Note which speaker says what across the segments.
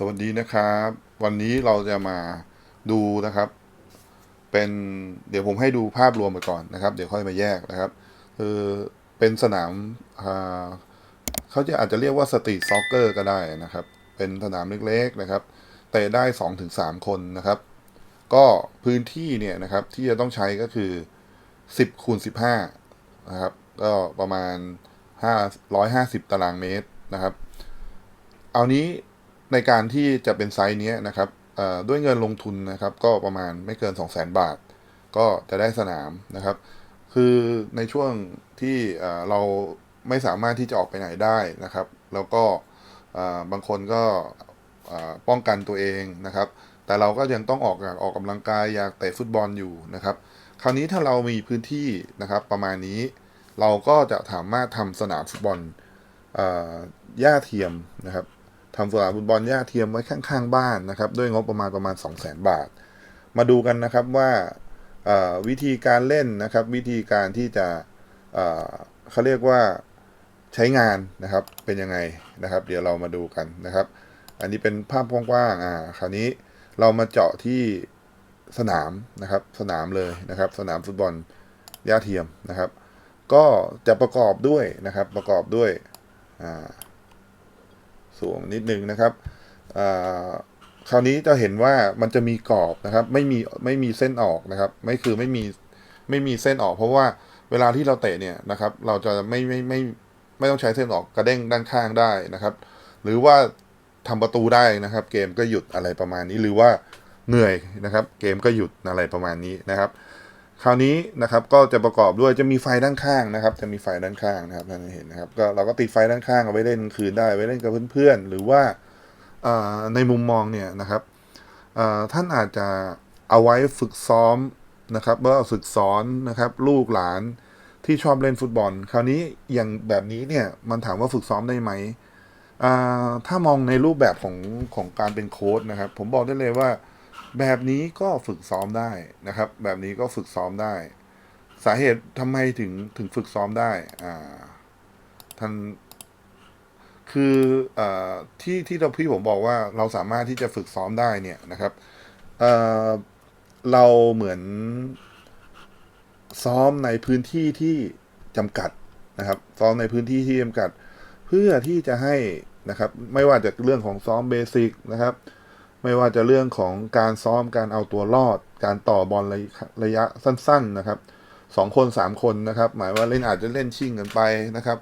Speaker 1: สวัสดีนะครับ วันนี้เราจะมาดูนะครับ เป็นเดี๋ยวผมให้ดูภาพรวมไปก่อนนะครับ เดี๋ยวค่อยมาแยกนะครับ คือเป็นสนามเขาจะอาจจะเรียกว่าสตรีทซ็อกเกอร์ก็ได้นะครับ เป็นสนามเล็กๆนะครับเตะได้สองถึงสามคนนะครับ ก็พื้นที่เนี่ยนะครับที่จะต้องใช้ก็คือสิบคูณสิบห้านะครับ ก็ประมาณห้าร้อยห้าสิบตารางเมตรนะครับ เอานี้ ในการที่จะเป็นไซส์นี้นะครับด้วยเงินลงทุนนะครับ ก็ประมาณไม่เกิน 2 0 0 0 0 0 บาท ก็จะได้สนามนะครับ คือในช่วงที่เราไม่สามารถที่จะออกไปไหนได้นะครับ แล้วก็บางคนก็ป้องกันตัวเองนะครับ แต่เราก็ยังต้องออกอยากออกกำลังกายอยากเตะฟุตบอลอยู่นะครับ คราวนี้ถ้าเรามีพื้นที่นะครับ ประมาณนี้ เราก็จะสามารถทำสนามฟุตบอลหญ้าเทียมนะครับ ทำสนามฟุตบอลหญ้าเทียมไว้ข้างๆบ้านนะครับ ด้วยงบประมาณประมาณ 2 0 0 0 0 0 บาท มาดูกันนะครับว่าวิธีการเล่นนะครับ วิธีการที่จะเอ่อเขาเรียกว่าใช้งานนะครับเป็นยังไงนะครับ เดี๋ยวเรามาดูกันนะครับ อันนี้เป็นภาพกว้างๆอ่าคราวนี้เรามาเจาะที่สนามนะครับ สนามเลยนะครับ สนามฟุตบอลหญ้าเทียมนะครับ ก็จะประกอบด้วยนะครับประกอบด้วยอ่า สูงนิดนึงนะครับคราวนี้จะเห็นว่ามันจะมีกรอบนะครับ ไม่มีไม่มีเส้นออกนะครับ ไม่คือไม่มีไม่มีเส้นออก เพราะว่าเวลาที่เราเตะเนี่ยนะครับ เราจะไม่ไม่ไม่ไม่ต้องใช้เส้นออกกระเด้งด้านข้างได้นะครับ หรือว่าทำประตูได้นะครับ เกมก็หยุดอะไรประมาณนี้หรือว่าเหนื่อยนะครับ เกมก็หยุดอะไรประมาณนี้นะครับ คราวนี้นะครับก็จะประกอบด้วยจะมีไฟด้านข้างนะครับ จะมีไฟด้านข้างนะครับท่านเห็นนะครับก็เราก็ติดไฟด้านข้างเอาไว้เล่นคืนได้ไว้เล่นกับเพื่อนๆ หรือว่าในมุมมองเนี่ยนะครับท่านอาจจะเอาไว้ฝึกซ้อมนะครับว่าฝึกสอนนะครับ ลูกหลานที่ชอบเล่นฟุตบอล คราวนี้อย่างแบบนี้เนี่ยมันถามว่าฝึกซ้อมได้ไหมถ้ามองในรูปแบบของของการเป็นโค้ชนะครับ ผมบอกได้เลยว่า แบบนี้ก็ฝึกซ้อมได้นะครับ แบบนี้ก็ฝึกซ้อมได้ สาเหตุทำไมถึงถึงฝึกซ้อมได้อ่าท่านคืออ่ที่ที่เราพี่ผมบอกว่าเราสามารถที่จะฝึกซ้อมได้เนี่ยนะครับเอ่อเราเหมือนซ้อมในพื้นที่ที่จำกัดนะครับ ซ้อมในพื้นที่ที่จำกัด เพื่อที่จะให้นะครับ ไม่ว่าจะเรื่องของซ้อมเบสิกนะครับ ไม่ว่าจะเรื่องของการซ้อมการเอาตัวรอด การต่อบอลระยะระยะสั้น ๆนะครับสองคนสามคนนะครับ หมายว่าเล่นอาจจะเล่นชิ่งกันไปนะครับ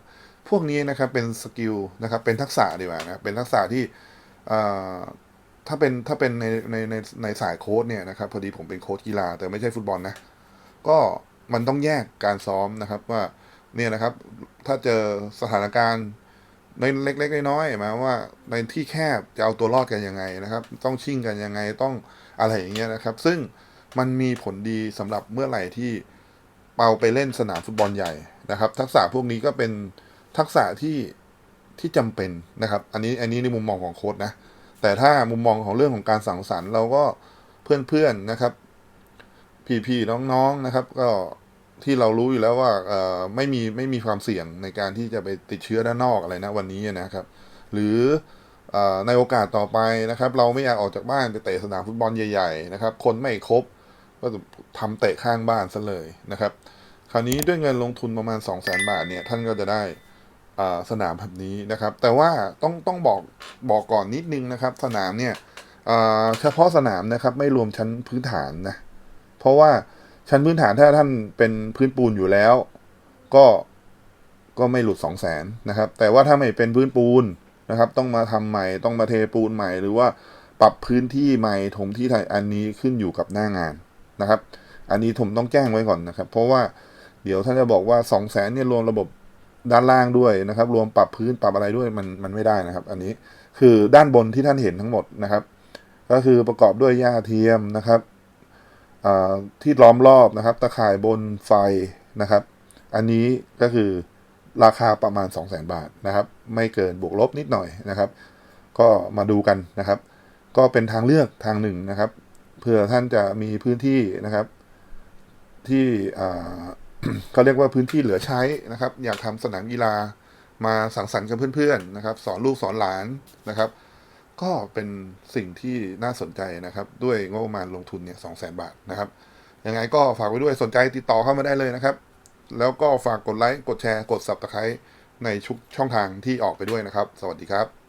Speaker 1: พวกนี้นะครับเป็นสกิลนะครับ เป็นทักษะดีกว่านะเป็นทักษะที่ถ้าเป็นถ้าเป็นในในในในสายโค้ดเนี่ยนะครับ พอดีผมเป็นโค้ดกีฬา แต่ไม่ใช่ฟุตบอลนะ ก็มันต้องแยกการซ้อมนะครับว่าเนี่ยนะครับ ถ้าเจอสถานการณ์ ในเล็กๆน้อยๆมาว่าในที่แคบจะเอาตัวรอดกันยังไงนะครับ ต้องชิ่งกันยังไงต้องอะไรอย่างเงี้ยนะครับ ซึ่งมันมีผลดีสำหรับเมื่อไหร่ที่เปาไปเล่นสนามฟุตบอลใหญ่นะครับ ทักษะพวกนี้ก็เป็นทักษะที่ที่จำเป็นนะครับ อันนี้อันนี้ในมุมมองของโค้ดนะ แต่ถ้ามุมมองของเรื่องของการสังสรรค์เราก็เพื่อนๆนะครับ พี่ๆน้องๆนะครับ ก็ ที่เรารู้อยู่แล้วว่าไม่มีไม่มีความเสี่ยงในการที่จะไปติดเชื้อด้านนอกอะไรนะวันนี้นะครับ หรืออในโอกาสต่อไปนะครับ เราไม่อยากออกจากบ้านไปเตะสนามฟุตบอลใหญ่ๆนะครับ คนไม่ครบก็ทำเตะข้างบ้านซะเลยนะครับ คราวนี้ด้วยเงินลงทุนประมาณ 2 0 0 0 0 0บาทเนี่ยท่านก็จะได้สนามแบบนี้นะครับ แต่ว่าต้องต้องบอกบอกก่อนนิดนึงนะครับ สนามเนี่ยเฉพาะสนามนะครับไม่รวมชั้นพื้นฐานนะเพราะว่า ชั้นพื้นฐานถ้าท่านเป็นพื้นปูนอยู่แล้ว ก็ก็ไม่หลุดสองแสนนะครับ แต่ว่าถ้าไม่เป็นพื้นปูนนะครับ ต้องมาทำใหม่ต้องมาเทปูนใหม่ หรือว่าปรับพื้นที่ใหม่ถมที่ไทยอันนี้ขึ้นอยู่กับหน้างานนะครับ อันนี้ผมต้องแจ้งไว้ก่อนนะครับ เพราะว่าเดี๋ยวท่านจะบอกว่าสองแสนเนี่ยรวมระบบด้านล่างด้วยนะครับ รวมปรับพื้นปรับอะไรด้วยมันมันไม่ได้นะครับ อันนี้คือด้านบนที่ท่านเห็นทั้งหมดนะครับ ก็คือประกอบด้วยหญ้าเทียมนะครับ ที่ล้อมรอบนะครับตะข่ายบนไฟนะครับ อันนี้ก็คือราคาประมาณ 2 0 0 0 0 0 บาทนะครับ ไม่เกินบวกลบนิดหน่อยนะครับ ก็มาดูกันนะครับ ก็เป็นทางเลือกทางหนึ่งนะครับเผื่อท่านจะมีพื้นที่นะครับ ที่เขาเรียกว่าพื้นที่เหลือใช้นะครับ อยากทำสนามกีฬามาสังสรรค์กับเพื่อนๆนะครับ สอนลูกสอนหลานนะครับ ก็เป็นสิ่งที่น่าสนใจนะครับ ด้วยงบประมาณลงทุนเนี่ยสองแสนบาทนะครับ ยังไงก็ฝากไว้ด้วยสนใจติดต่อเข้ามาได้เลยนะครับ แล้วก็ฝากกดไลค์ กดแชร์ กด subscribe ในชุกช่องทางที่ออกไปด้วยนะครับ สวัสดีครับ